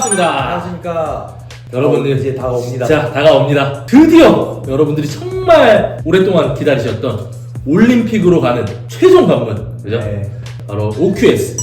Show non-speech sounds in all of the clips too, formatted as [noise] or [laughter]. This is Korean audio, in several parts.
반갑습니다. 안녕하십니까. 여러분들 이제 다가옵니다. 자, 다가옵니다. 드디어 여러분들이 정말 오랫동안 기다리셨던 올림픽으로 가는 최종 관문. 그죠? 네. 바로 OQS.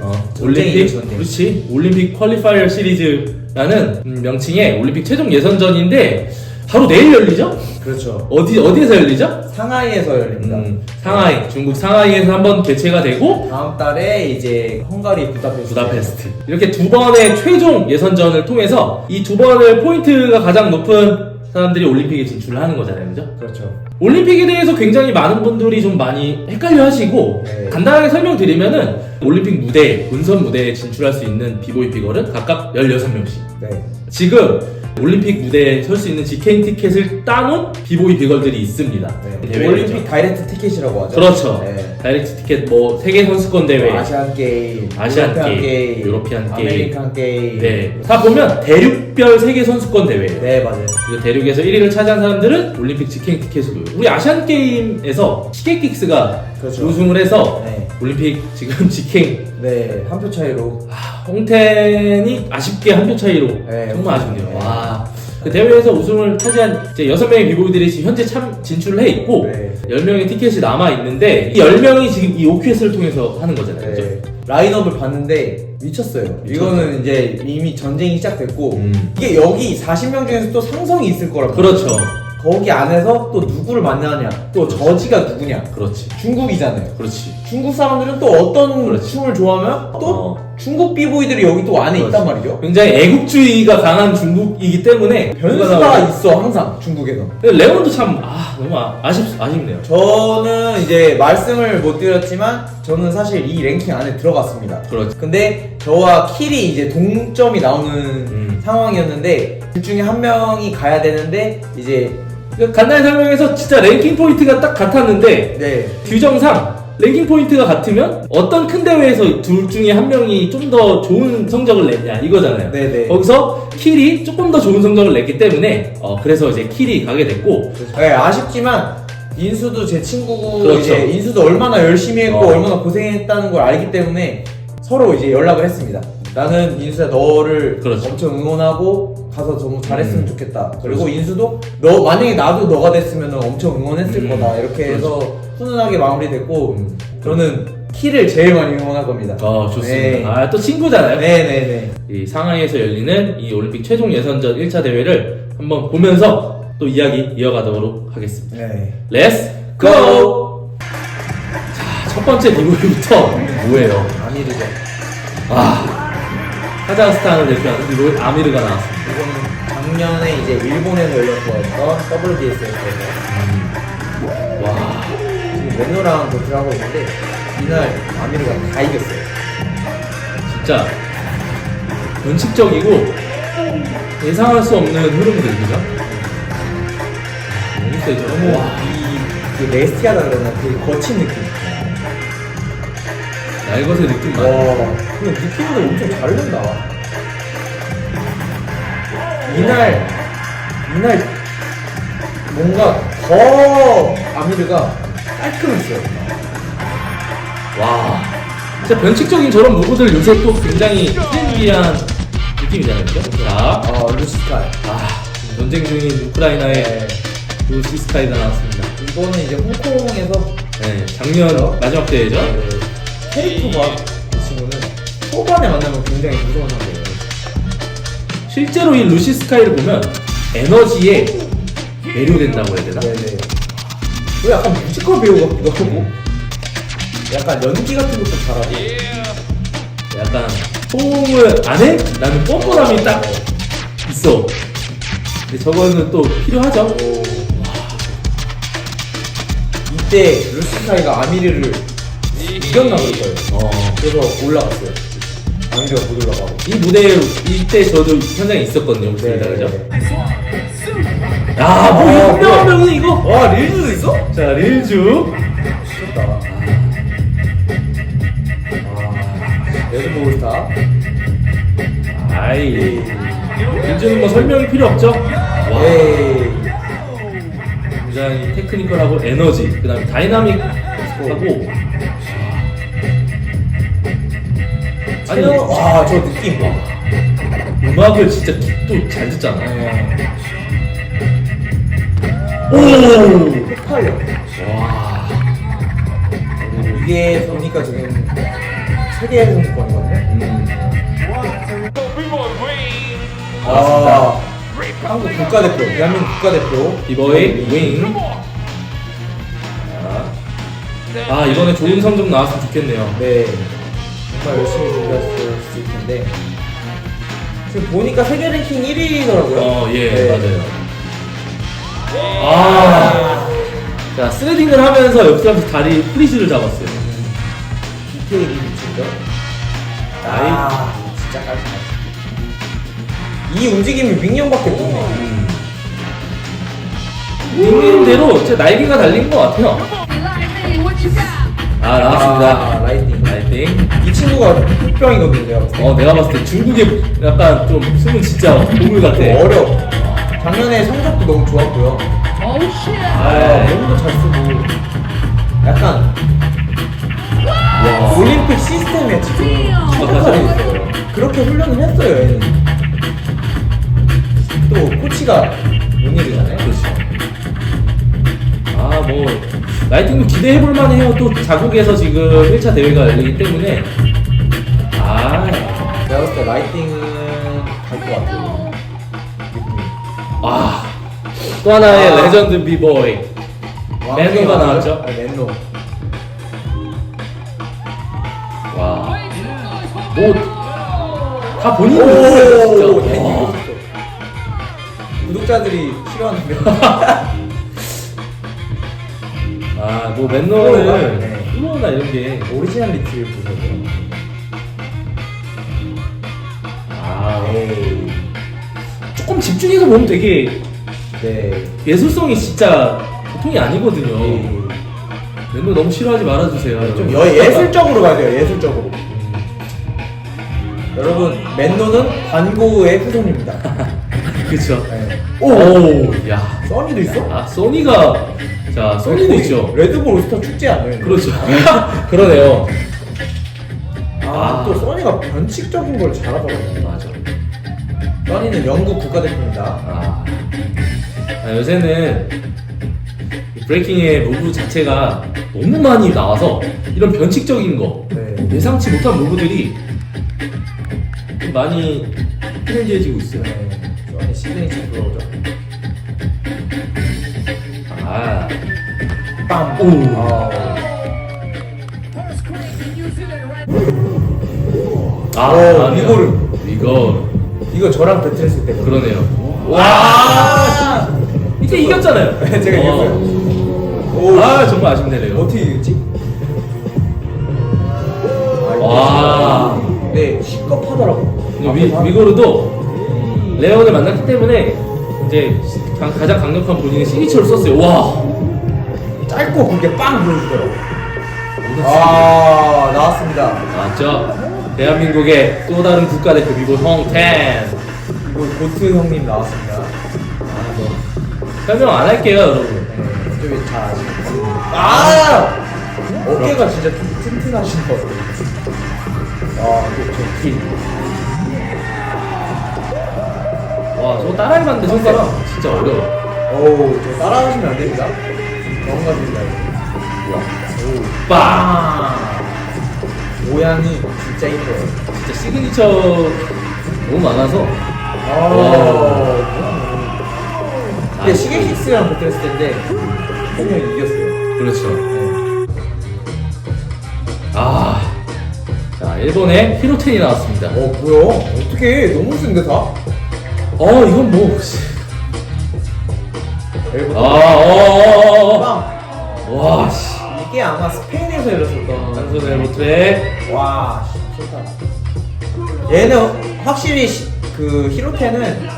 어, 올림픽, 전쟁이죠, 전쟁. 그렇지. 올림픽 퀄리파이어 시리즈라는 음, 명칭의 올림픽 최종 예선전인데 바로 내일 열리죠? 그렇죠. 어디 어디에서 열리죠? 상하이에서 열립니다. 음, 상하이, 중국 상하이에서 한번 개최가 되고 다음 달에 이제 헝가리 부다페스트. 부다페스트 이렇게 두 번의 최종 예선전을 통해서 이 두 번의 포인트가 가장 높은 사람들이 올림픽에 진출을 하는 거잖아요, 그죠? 그렇죠. 올림픽에 대해서 굉장히 많은 분들이 좀 많이 헷갈려 하시고 네. 간단하게 설명드리면은 올림픽 무대, 본선 무대에 진출할 수 있는 비보이 비걸은 각각 16명씩 네. 지금 올림픽 무대에 설 수 있는 직행 티켓을 따놓은 비보이 비걸들이 있습니다. 네. 대회에서. 올림픽 다이렉트 티켓이라고 하죠. 그렇죠. 네. 다이렉트 티켓 뭐 세계 선수권 대회, 아시안 게임, 아시안 유로피안 게임, 유로피안 게임. 아메리칸 게임. 네. 다 보면 대륙별 세계 선수권 대회예요. 네, 맞아요. 그리고 대륙에서 1위를 차지한 사람들은 올림픽 직행 줘요. 우리 아시안 게임에서 시게틱스가 그렇죠. 우승을 해서 네. 올림픽 지금 [laughs] 직행 네, 한 표 차이로. 아, 홍텐이 아쉽게 한 표 차이로 네, 정말 아쉽네요. 네. 와. 그 대회에서 우승을 차지한 이제 6명의 비보이들이 지금 현재 참 진출을 해 있고 네. 10명의 티켓이 남아 있는데 이 10명이 지금 이 OQS를 통해서 하는 거잖아요. 그죠? 네. 라인업을 봤는데 미쳤어요. 이거는 이제 이미 전쟁이 시작됐고 음. 이게 여기 40명 중에서 또 상성이 있을 거라고. 그렇죠. 거기 안에서 또 누구를 만나냐, 또 저지가 누구냐. 그렇지. 중국이잖아요. 그렇지. 중국 사람들은 또 어떤 그렇지. 춤을 좋아하면 또 어. 중국 비보이들이 여기 또 안에 그렇지. 있단 말이죠. 굉장히 애국주의가 강한 중국이기 때문에 변수가. 있어 항상 중국에서. 근데 레온도 참 아, 너무 아, 아쉽 아쉽네요. 저는 이제 말씀을 못 드렸지만 저는 사실 이 랭킹 안에 들어갔습니다. 그렇지. 근데 저와 킬이 이제 동점이 나오는 음. 상황이었는데 둘 중에 한 명이 가야 되는데 이제 그러니까 간단히 설명해서 진짜 랭킹 포인트가 딱 같았는데 네 규정상 랭킹 포인트가 같으면 어떤 큰 대회에서 둘 중에 한 명이 좀 더 좋은 성적을 냈냐 이거잖아요. 네네. 거기서 킬이 조금 더 좋은 성적을 냈기 때문에 어, 그래서 이제 킬이 가게 됐고 네, 아쉽지만 인수도 제 친구고 그렇죠. 이제 인수도 얼마나 열심히 했고 어. 얼마나 고생했다는 걸 알기 때문에 서로 이제 연락을 했습니다. 나는 인수야 너를 그렇죠. 엄청 응원하고 가서 너무 잘했으면 음. 좋겠다. 그리고 인수도 너 만약에 나도 너가 됐으면 엄청 응원했을 음. 거다. 이렇게 해서 훈훈하게 마무리됐고 음. 저는 키를 제일 많이 응원할 겁니다. 어 좋습니다. 네. 아 또 친구잖아요. 네네네. 이 상하이에서 열리는 이 올림픽 최종 예선전 1차 대회를 한번 보면서 또 이야기 이어가도록 하겠습니다. 네. 렛츠 고! 자, 첫 번째 리뷰부터 뭐예요? 아미르죠. 아, 카자흐스탄을 대표하는 로 아미르가 나왔습니다. 이거는 작년에 이제 일본에서 열렸던 WDS에서 와, 지금 레노랑 도트를 하고 있는데 이날 아미르가 다 이겼어요. 진짜 원칙적이고 예상할 수 없는 흐름들, 그죠? 너무 세죠? 너무 와, 이, 그 네스티하다 그러나 그 거친 느낌. 날것의 느낌 와, 많아. 근데 느낌도 엄청 잘 낸다. 이날 이날 뭔가 더 아미르가 깔끔했어요. 와, 진짜 변칙적인 저런 무브들 요새 또 굉장히 트렌디한 느낌이잖아요, 그죠? 자, 어, 루시칼. 아, 전쟁 중인 우크라이나의 네. 루시 스카이가 나왔습니다. 이거는 이제 홍콩에서 네, 작년 마지막 대회죠? 캐릭터가 이 친구는 초반에 만나면 굉장히 무서운 상대예요. 실제로 이 루시 스카이를 보면 에너지에 매료된다고 해야 되나? 네네. 또 약간 뮤지컬 배우 같기도 하고, 약간 연기 같은 것도 잘하고. 약간 호응을 안 해? 나는 뻔뻔함이 딱 있어. 근데 저거는 또 필요하죠? 이때 루시카이가 아미르를 이겼나 그럴 거예요. 어. 그래서 올라갔어요. 아미르가 못 올라가고. 이 무대에 이때 저도 현장에 있었거든요, 네, 그죠? 네. 야, 뭐 아, 이거 뭐야. 한명하면 이거. 와 릴즈도 있어? 자, 릴주. 미쳤다. 아, 레드볼스타. 아이. 릴주는 뭐 설명이 필요 없죠? 와. 에이. 굉장히 테크니컬하고 에너지, 그 다음에 다이나믹하고. 아니. 와, 저 느낌 봐. 음악을 진짜 또 잘 듣잖아. 네. 오! 폭발력. 와. 이게 보니까 지금 세계 선수권이거든요. 음. 아, 한국 국가대표, 대한민국 국가대표. 비보이 윙. 자. 아 이번에 좋은 성적 나왔으면 좋겠네요. 네. 정말 열심히 준비했을 텐데. 지금 보니까 세계 랭킹 1위더라고요. 어, 예, 네. 맞아요. 아. 자, 스레딩을 하면서 옆 사람서 다리 프리즈를 잡았어요. 디테일이. 나이. 아, 진짜 깔끔해. 이 움직임이 윙영밖에 못네. 음. 닉네임대로 진짜 날개가 달린 것 같아요. 아, 아, 나왔습니다. 라이팅. 라이팅. 이 친구가 흑병이거든요, 내가 봤을 때. 어, 내가 봤을 때 중국의 약간 좀 숨은 진짜 보물 같아. 어려. 작년에 성적도 너무 좋았고요. Oh shit! 아, 몸도 잘 쓰고. 약간 와. 올림픽 시스템에 지금 추가살이 있어요. 그렇게 훈련을 했어요, 얘는. 또 코치가 문일이잖아요. 그렇죠. 아, 뭐, 라이팅도 기대해볼 만해요. 또 자국에서 지금 1차 대회가 열리기 때문에. 아, 내가 봤을 때 라이팅은 갈 것 같아요. 느낌이. 아. 또 하나의 아. 레전드 비보이. 맨노가 나왔죠? 네, 맨노. 와. 뭐, 다 본인이 진짜. 오, 와. 구독자들이 싫어하는데. [laughs] 아, 뭐? 맨노는, 네. 플로우나 이런 게. 오리지널리티를 보셔야 아, 에이. 조금 집중해서 보면 되게 네. 예술성이 진짜 보통이 아니거든요. 에이. 맨노 너무 싫어하지 말아주세요. 좀 여러분. 여, 예술적으로 가야 돼요, 예술적으로. 여러분, 맨노는 반고의 후손입니다. [laughs] 그쵸. 네. 오, 오, 야. 써니도 있어? 아, 소니가, 자, 소니도 거의 있죠. 레드불 올스타 축제 아니에요? 그렇죠. [laughs] 그러네요. 아, 아. 또 써니가 변칙적인 걸 잘하더라고요. 맞아. 써니는 영국 국가대표입니다. 아. 아, 요새는 이 브레이킹의 무브 자체가 너무 많이 나와서 이런 변칙적인 거, 네. 예상치 못한 무브들이 좀 많이 트렌디해지고 있어요. 네. 시그니처 들어오죠. 아, 빵! 오. 아, 아. 이거를. 이거 이거 저랑 배틀했을 때. 그러네요. 와! 이제 이겼잖아요. 네, 제가 어. 이겼어요. 오, 아 정말 아쉽네요. 어떻게 이겼지? 와. 네, 시겁하더라고. 위, 위고르도 레온을 만났기 때문에 이제 가- 가장 강력한 본인의 시니처를 썼어요. 와. 짧고 굵게 빵 보여주더라고. 아. 아, 나왔습니다. 맞죠? 대한민국의 또 다른 국가대표 미국 홍텐. 이거 고트 형님 나왔습니다. 아, 뭐 설명 안 할게요, 여러분. 네, 좀잘 아시는 아! 어깨가 진짜 튼- 튼튼하신 것 같아요. 아, 저 길. 와, 저거 따라해봤는데 손가락 진짜 어려워. 어우, 저 따라하시면 안 됩니다. 경험가입니다. 빵! 모양이 진짜 이뻐요. 진짜 시그니처 너무 많아서. 아, 뭐야. 근데 아, 시계식스랑 붙었을 텐데, 분명히 이겼어요. 그렇죠. 네. 아. 자, 일본의 히로텐이 나왔습니다. 어, 뭐야? 어떻게 너무 센데 다? 어, 이건 뭐. 아. 어, 어, 어, 빵! 어. 와, 씨. 이게 아마 스페인에서 열렸었던. 한손 엘보트에. 와, 씨, 좋다. 얘는 확실히 시- 그 히로테는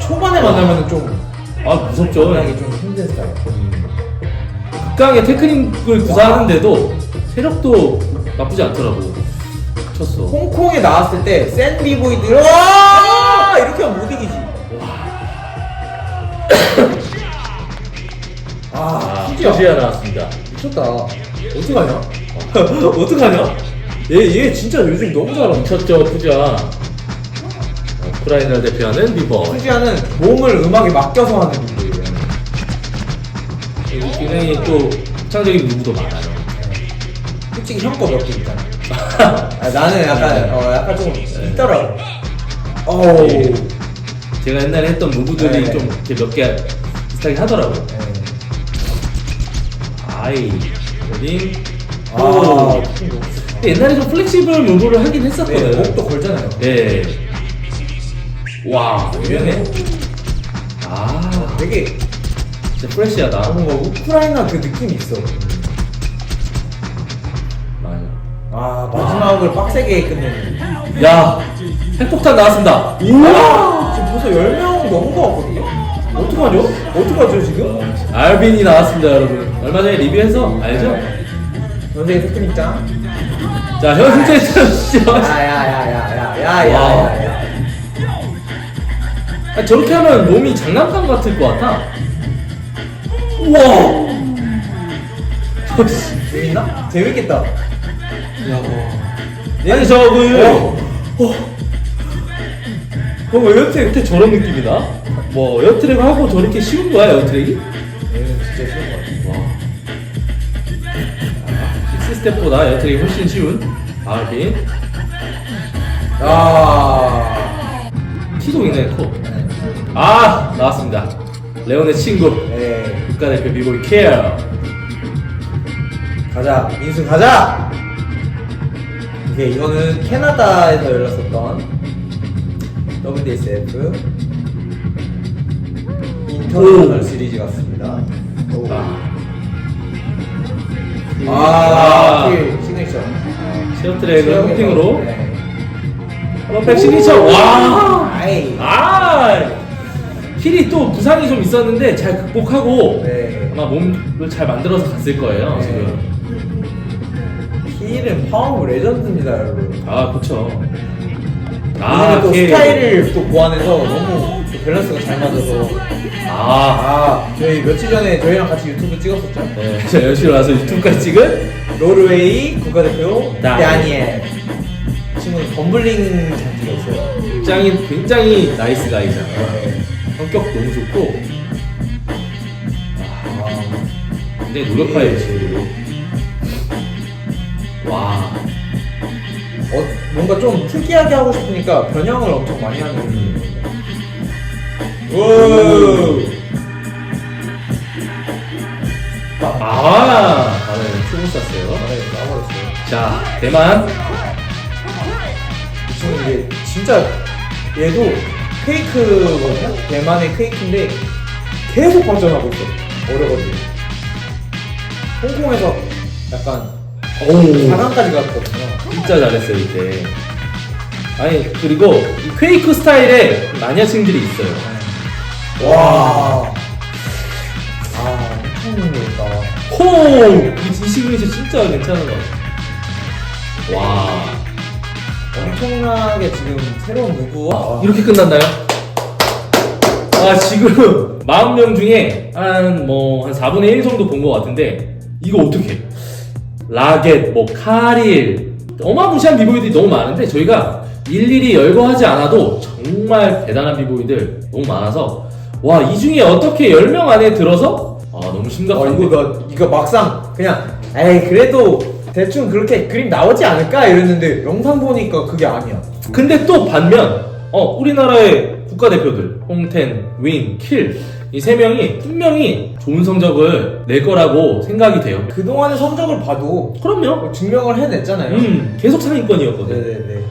초반에 만나면 좀 아, 무섭죠. 만나기 좀 힘든 스타일. 극강의 테크닉을 구사하는데도 체력도 나쁘지 않더라고. 쳤어. 홍콩에 나왔을 때 샌디 보이들 와 이렇게 하면 못 이기지. 아, 아. 퓨지아 나왔습니다. 미쳤다. 어떡하냐? [laughs] 어떡하냐? 얘, 얘 진짜 요즘 너무 잘한다. 쳤죠, 퓨지아. 우크라이나를 대표하는 비버. 승지아는 몸을 음악에 맡겨서 하는 분들이에요. 굉장히 또 독창적인 무브도 많아요. 솔직히 형거 몇개 있잖아. [laughs] 아, 나는 약간 어 약간 좀 있더라고. 어우. 예. 제가 옛날에 했던 무브들이 네. 좀 이렇게 몇개 비슷하게 하더라고요. 네. 아이, 어린. 아, 오. 근데 옛날에 좀 플렉시블 무브를 하긴 했었거든. 네, 목도 걸잖아요. 네. 와, 유연해. 아, 되게 진짜 프레시하다. 뭔가 우크라이나 그 느낌이 있어. 맞아. 아 마지막을 빡세게 끝내는. 야, 핵폭탄 나왔습니다. 우와! 지금 벌써 10명 넘은 거 같거든요? 어떡하죠? 어떡하죠 지금? 알빈이 나왔습니다, 여러분. 얼마 전에 리뷰해서 알죠? 연세의 테크닉장. 자, 현재 시죠. 야야야야야야야야야. 아, 저렇게 하면 몸이 장난감 같을 것 같아. 우와! 재밌나? 재밌겠다. 아니, 저, 그, 어. 어, 왜 여트랙 이렇게 저런 느낌이다? 뭐, 여트랙 하고 저렇게 쉬운 거야, 여트랙이? 얘는 진짜 쉬운 거 같아. 와. 식스스텝보다 여트랙이 훨씬 쉬운 알빈. 야. 키도 있네, 코. 아, 나왔습니다. 레온의 친구. 네. 국가대표 비보이 케어. 가자. 인수 가자! 이게 이거는 캐나다에서 열렸었던 WDSF 인터내셔널 오. 시리즈 같습니다. 오. 아, 아, 그 시그니처. 시어트랙을 홈팅으로. 네. 한번 시그니처. 와! 아이. 아! 힐이 또 부상이 좀 있었는데 잘 극복하고 네. 아마 몸을 잘 만들어서 갔을 거예요, 네. 지금. 힐은 파워브 레전드입니다, 여러분. 아, 그쵸. 아, 또 걔- 스타일을 또 보완해서 너무 또 밸런스가 잘 맞아서. 아, 아, 저희 며칠 전에 저희랑 같이 유튜브 찍었었죠? 네. 자, 열심히 와서 유튜브까지 찍은 노르웨이 국가대표 나- 다니엘. 이 친구는 덤블링 장기가 있어요. 굉장히, 굉장히 나이스 가이잖아. 네. 성격 너무 좋고, 아, 굉장히 노력파예요, 친구. 와. 어, 뭔가 좀 특이하게 하고 싶으니까 변형을 엄청 많이 하는 분이거든요. 오! 아, 바로 춤을 쐈어요. 네, 나와버렸어요. 자, 대만. 이 친구 이게 진짜 얘도 케이크거든요? 대만의 케이크인데 계속 발전하고 있어. 어려가지고. 홍콩에서 약간 오. 4강까지 갔거든요. 진짜 잘했어요 이때. 아니 그리고 이 퀘이크 스타일의 마녀층들이 있어요. 와. 아, 엄청 흥미롭다. 호! 이 시그니처 진짜 괜찮은 것 같아. 와. 엄청나게 지금 새로운 누구와 이렇게 끝났나요? 아 지금 [laughs] 40명 중에 한 뭐 한 4분의 1 정도 본 것 같은데 이거 어떻게? 라겟, 뭐 카릴. 어마무시한 비보이들이 너무 많은데 저희가 일일이 열거하지 않아도 정말 대단한 비보이들 너무 많아서 와 이 중에 어떻게 10명 안에 들어서? 아 너무 어, 심각한데. 이거, 나, 이거 막상 그냥 에이 그래도 대충 그렇게 그림 나오지 않을까? 이랬는데 영상 보니까 그게 아니야. 근데 또 반면 어 우리나라의 국가대표들 홍텐, 윈, 킬이 세 명이 분명히 좋은 성적을 낼 거라고 생각이 돼요. 그동안의 성적을 봐도 그럼요. 증명을 해냈잖아요 음 계속 상위권이었거든. 네네네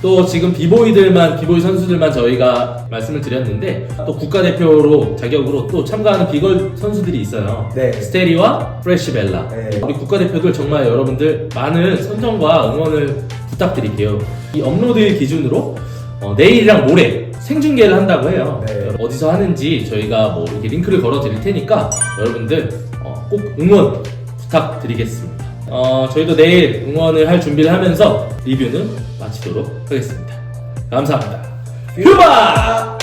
또 지금 비보이들만 비보이 선수들만 저희가 말씀을 드렸는데 또 국가대표로 자격으로 또 참가하는 비걸 선수들이 있어요. 네. 스테리와 프레시벨라. 네. 우리 국가대표들 정말 여러분들 많은 선정과 응원을 부탁드릴게요. 이 업로드 기준으로 어, 내일이랑 모레 생중계를 한다고 해요. 네. 어디서 하는지 저희가 뭐 이렇게 링크를 걸어 드릴 테니까 여러분들 어, 꼭 응원 부탁드리겠습니다. 어, 저희도 내일 응원을 할 준비를 하면서 리뷰는 마치도록 하겠습니다. 감사합니다. 휴바!